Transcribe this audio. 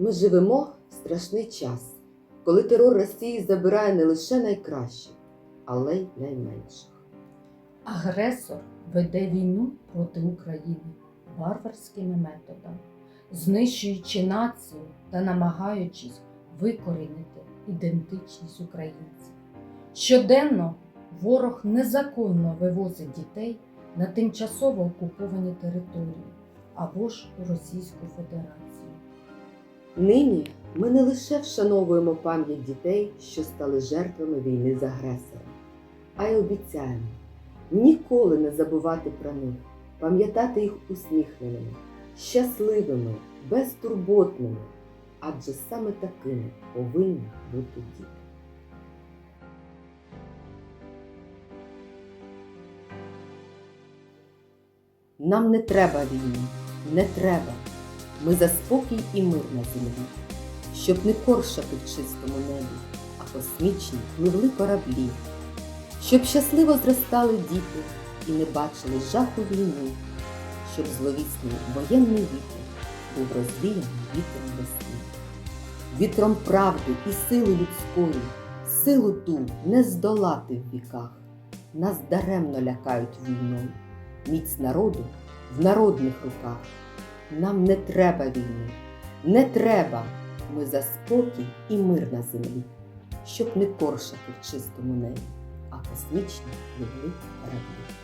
Ми живемо в страшний час, коли терор Росії забирає не лише найкращих, але й найменших. Агресор веде війну проти України варварськими методами, знищуючи націю та намагаючись викорінити ідентичність українців. Щоденно ворог незаконно вивозить дітей на тимчасово окуповані території або ж у Російську Федерацію. Нині ми не лише вшановуємо пам'ять дітей, що стали жертвами війни з агресором, а й обіцяємо ніколи не забувати про них, пам'ятати їх усміхненими, щасливими, безтурботними, адже саме такими повинні бути діти. Нам не треба війни, не треба. Ми за спокій і мир на землі, щоб не коршати в чистому небі, а космічні пливли кораблі, щоб щасливо зростали діти і не бачили жаху війни, щоб зловісний воєнний вітер був розвіяний вітром весни. Вітром правди і сили людської, силу ту не здолати в віках. Нас даремно лякають війною, міць народу в народних руках. Нам не треба війни, не треба. Ми за спокій і мир на землі, щоб не коршати в чистому небі, а космічні пливли кораблі.